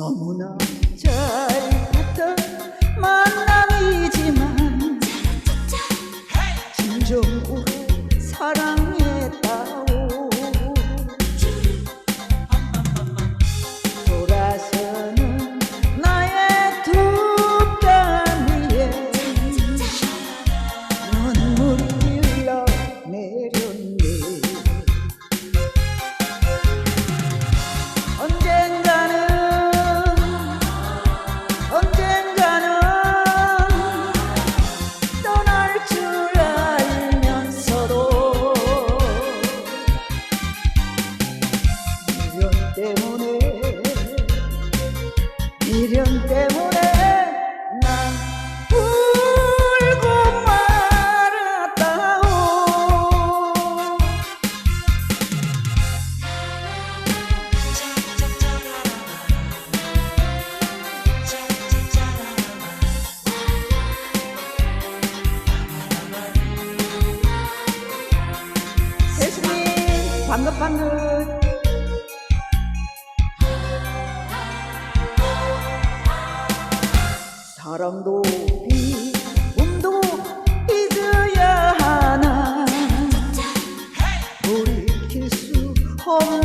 너무나 잘 봤던 만남이지만 진정 오래 사랑 때문에 미련 때문에 난 울고 말았다오. 세수님 방긋방긋 사랑도 비움도 잊어야 하나. 돌이킬 수 없는